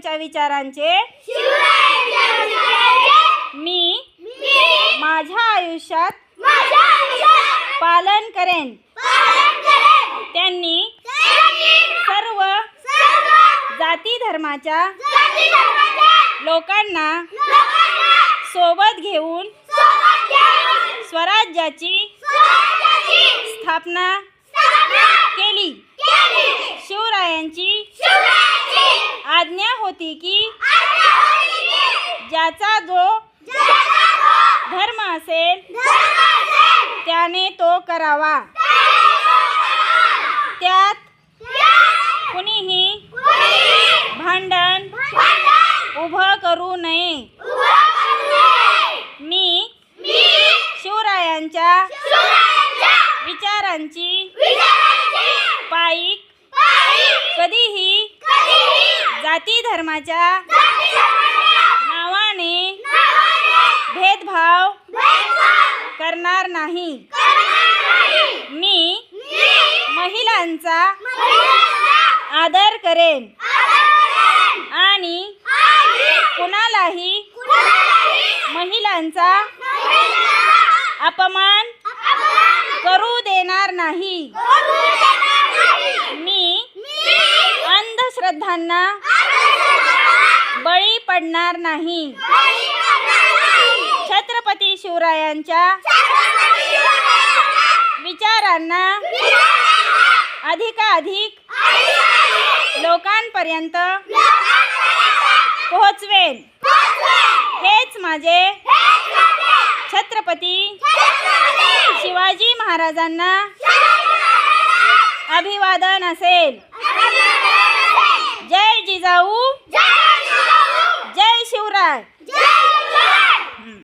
त्यांच्या विचारांचे? मी माझ्या आयुष्यात पालन करेन. त्यांनी सर्व जाती धर्माच्या लोकांना सोबत घेऊन स्वराज्याची स्थापना केली. होती की ज्याचा जो धर्म असेल त्याने तो करावा. त्यात कुणीही भांडण उभं करू नये. मी शिवरायांच्या विचारांची पायीक जाती धर्माच्या नावाने भेदभाव करणार नाही. मी महिलांचा आदर करेन. आणि कुणालाही महिलांचा अपमान करू देणार नाही. मी अंधश्रद्धांना बळी पडणार नाही. छत्रपती शिवरायांच्या विचारांना अधिकाधिक लोकांपर्यंत पोहोचवेन. हेच माझे छत्रपती शिवाजी महाराजांना अभिवादन असेल. जय जिजाऊ. जय शिवराय